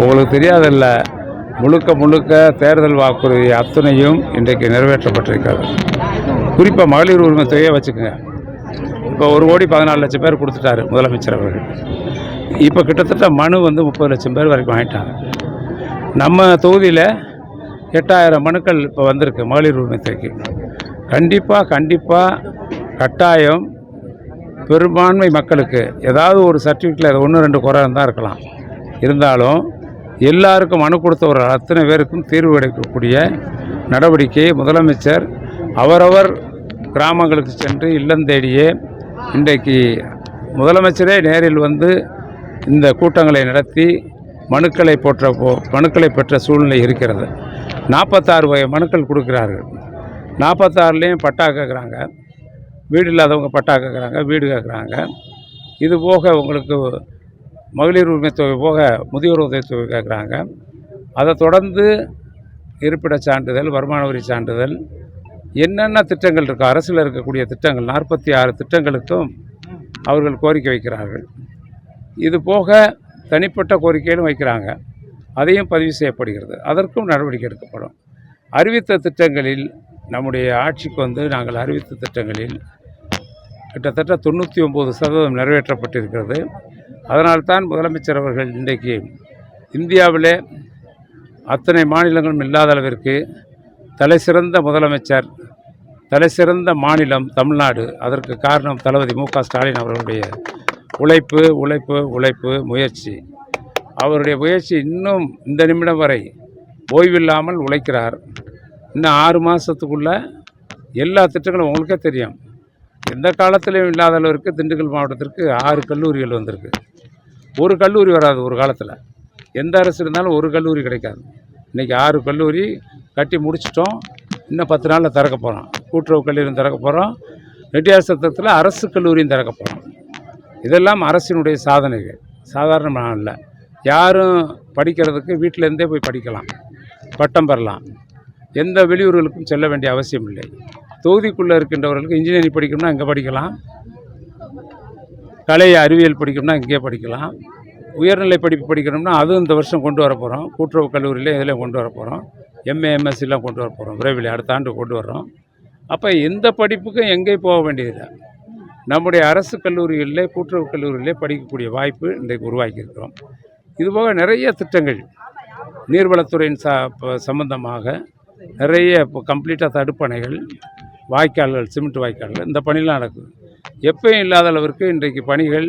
உங்களுக்கு தெரியாதல்ல முழுக்க முழுக்க தேர்தல் வாக்குறுதி அத்தனையும் இன்றைக்கு நிறைவேற்றப்பட்டிருக்கிறது. குறிப்பாக மகளிர் உரிமை தொகையை வச்சுக்கோங்க. இப்போ ஒரு கோடி பதினாலு லட்சம் பேர் கொடுத்துட்டாரு முதலமைச்சர் அவர்கள். இப்போ கிட்டத்தட்ட மனு வந்து முப்பது லட்சம் பேர் வரைக்கும் வாங்கிட்டாங்க. நம்ம தொகுதியில் எட்டாயிரம் மனுக்கள் இப்போ வந்திருக்கு மகளிர் உரிமை தொகைக்கு கண்டிப்பாக கண்டிப்பாக கட்டாயம் பெரும்பான்மை மக்களுக்கு ஏதாவது ஒரு சர்டிஃபிகேட்டில் ஒன்று ரெண்டு குறை இருந்தால் இருக்கலாம். இருந்தாலும் எல்லாருக்கும் மனு கொடுத்தவர்கள் அத்தனை பேருக்கும் தீர்வு கிடைக்கக்கூடிய நடவடிக்கையை முதலமைச்சர் அவரவர் கிராமங்களுக்கு சென்று இல்லம் தேடியே இன்றைக்கு முதலமைச்சரே நேரில் வந்து இந்த கூட்டங்களை நடத்தி மனுக்களை போற்ற போ மனுக்களை பெற்ற சூழ்நிலை இருக்கிறது. நாற்பத்தாறு வகை மனுக்கள் கொடுக்கிறார்கள். நாற்பத்தாறுலேயும் பட்டா கேட்குறாங்க. வீடு இல்லாதவங்க பட்டா கேட்குறாங்க வீடு கேட்குறாங்க. இது போக உங்களுக்கு மகளிர் உரிமை தொகை போக முதியோர் உதவித்தொகை கேட்குறாங்க. அதை தொடர்ந்து இருப்பிடச் சான்றிதழ் வருமான வரி சான்றிதழ் என்னென்ன திட்டங்கள் இருக்கோ அரசில் இருக்கக்கூடிய திட்டங்கள் நாற்பத்தி ஆறு திட்டங்களுக்கும் அவர்கள் கோரிக்கை வைக்கிறார்கள். இது போக தனிப்பட்ட கோரிக்கைகளும் வைக்கிறாங்க. அதையும் பதிவு செய்யப்படுகிறது. அதற்கும் நடவடிக்கை எடுக்கப்படும். அறிவித்த திட்டங்களில் நம்முடைய ஆட்சிக்கு வந்து நாங்கள் அறிவித்த திட்டங்களில் கிட்டத்தட்ட தொண்ணூற்றி ஒம்பது சதவீதம் நிறைவேற்றப்பட்டிருக்கிறது. அதனால்தான் முதலமைச்சர் அவர்கள் இன்றைக்கு இந்தியாவிலே அத்தனை மாநிலங்களும் இல்லாத அளவிற்கு தலைசிறந்த முதலமைச்சர் தலைசிறந்த மாநிலம் தமிழ்நாடு. அதற்கு காரணம் தளபதி மு க ஸ்டாலின் அவர்களுடைய உழைப்பு உழைப்பு உழைப்பு முயற்சி. அவருடைய முயற்சி இன்னும் இந்த நிமிடம் வரை ஓய்வில்லாமல் உழைக்கிறார். இன்னும் ஆறு மாதத்துக்குள்ளே எல்லா திட்டங்களும் உங்களுக்கே தெரியும். எந்த காலத்திலையும் இல்லாத அளவிற்கு திண்டுக்கல் மாவட்டத்திற்கு ஆறு கல்லூரிகள் வந்திருக்கு. ஒரு கல்லூரி வராது ஒரு காலத்தில். எந்த அரசு இருந்தாலும் ஒரு கல்லூரி கிடைக்காது. இன்றைக்கி ஆறு கல்லூரி கட்டி முடிச்சிட்டோம். இன்னும் பத்து நாளில் திறக்க போகிறோம் கூட்டுறவு கல்லூரியும் திறக்க போகிறோம் நெட்டியார் சத்திரத்தில் அரசு கல்லூரியும் திறக்க போகிறோம் இதெல்லாம் அரசினுடைய சாதனைகள். சாதாரணமாக இல்லை. யாரும் படிக்கிறதுக்கு வீட்டிலேருந்தே போய் படிக்கலாம். பட்டம் பெறலாம். எந்த வெளியூர்களுக்கும் செல்ல வேண்டிய அவசியம் இல்லை. தொகுதிக்குள்ளே இருக்கின்றவர்களுக்கு இன்ஜினியரிங் படிக்கணும்னா இங்கே படிக்கலாம். கலை அறிவியல் படிக்கணும்னா இங்கே படிக்கலாம். உயர்நிலை படிப்பு படிக்கணும்னா அதுவும் இந்த வருஷம் கொண்டு வர போகிறோம் கூட்டுறவு கல்லூரியில் இதில் கொண்டு வர போகிறோம் எம்ஏ எம்எஸ்சிலாம் கொண்டு வர போகிறோம் விரைவில் அடுத்த ஆண்டு கொண்டு வர்றோம். அப்போ எந்த படிப்புக்கும் எங்கேயும் போக வேண்டியதில்லை. நம்முடைய அரசு கல்லூரிகளிலே கூட்டுறவு கல்லூரியிலே படிக்கக்கூடிய வாய்ப்பு இன்றைக்கு உருவாக்கியிருக்கிறோம் இதுபோக நிறைய திட்டங்கள் நீர்வளத்துறையின் ச சம்பந்தமாக நிறைய இப்போ கம்ப்ளீட்டாக தடுப்பணைகள் வாய்க்கால்கள் சிமெண்ட் வாய்க்கால்கள் இந்த பணிலாம் நடக்குது. எப்பயும் இல்லாத அளவிற்கு இன்றைக்கு பணிகள்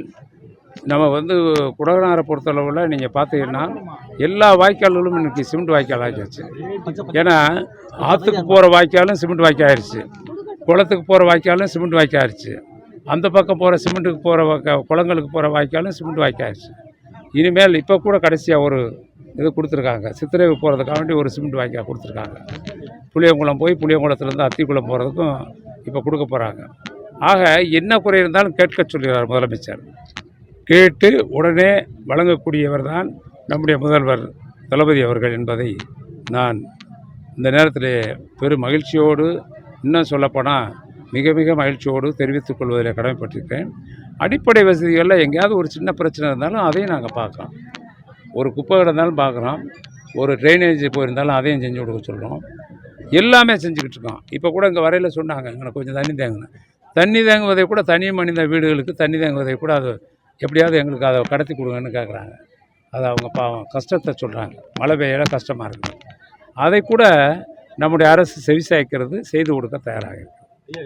நம்ம வந்து குடகனாரை பொறுத்தளவில் நீங்கள் பார்த்தீங்கன்னா எல்லா வாய்க்கால்களும் இன்றைக்கி சிமெண்ட் வாய்க்கால் ஆகிடுச்சு ஏன்னா ஆற்றுக்கு போகிற வாய்க்காலும் சிமெண்ட் வாய்க்கால் ஆயிடுச்சு குளத்துக்கு போகிற வாய்க்காலும் சிமெண்ட் வாய்க்கால் ஆயிடுச்சு அந்த பக்கம் போகிற சிமெண்ட்டுக்கு போகிற வாய்க்கா குளங்களுக்கு போகிற வாய்க்காலும் சிமெண்ட் வாய்க்கால் ஆயிடுச்சு இனிமேல் இப்போ கூட கடைசியாக ஒரு இது கொடுத்துருக்காங்க. சித்திரைவு போகிறதுக்காக வேண்டி ஒரு சிமெண்ட் வாய்க்கால் கொடுத்துருக்காங்க. புளியங்குளம் போய் புளியங்குளத்துலேருந்து அத்திக்குளம் போகிறதுக்கும் இப்போ கொடுக்க போகிறாங்க. ஆக என்ன குறை இருந்தாலும் கேட்க சொல்கிறார் முதலமைச்சர். கேட்டு உடனே வழங்கக்கூடியவர் தான் நம்முடைய முதல்வர் தளபதி அவர்கள் என்பதை நான் இந்த நேரத்தில் பெரும் மகிழ்ச்சியோடு இன்னும் சொல்லப்போனால் மிக மிக மகிழ்ச்சியோடு தெரிவித்துக் கொள்வதில் கடமைப்பட்டிருக்கேன் அடிப்படை வசதிகளில் எங்கேயாவது ஒரு சின்ன பிரச்சனை இருந்தாலும் அதையும் நாங்கள் பார்க்குறோம். ஒரு குப்பை இருந்தாலும் பார்க்குறோம். ஒரு ட்ரைனேஜ் போயிருந்தாலும் அதையும் செஞ்சு கொடுக்க சொல்கிறோம். எல்லாமே செஞ்சுக்கிட்டு இருக்கோம் இப்போ கூட இங்கே வரையில் சொன்னாங்க இங்கே கொஞ்சம் தண்ணி தேங்கினேன். தண்ணி தேங்குவதை கூட தனி மனித வீடுகளுக்கு தண்ணி தேங்குவதை கூட அது எப்படியாவது எங்களுக்கு அதை கடத்தி கொடுங்கன்னு கேட்குறாங்க அது அவங்க பாவம் கஷ்டத்தை சொல்கிறாங்க மழை பெய்யல கஷ்டமாக இருக்குது. அதை கூட நம்முடைய அரசு செவிசாய்க்கிறது செய்து கொடுக்க தயாராகுது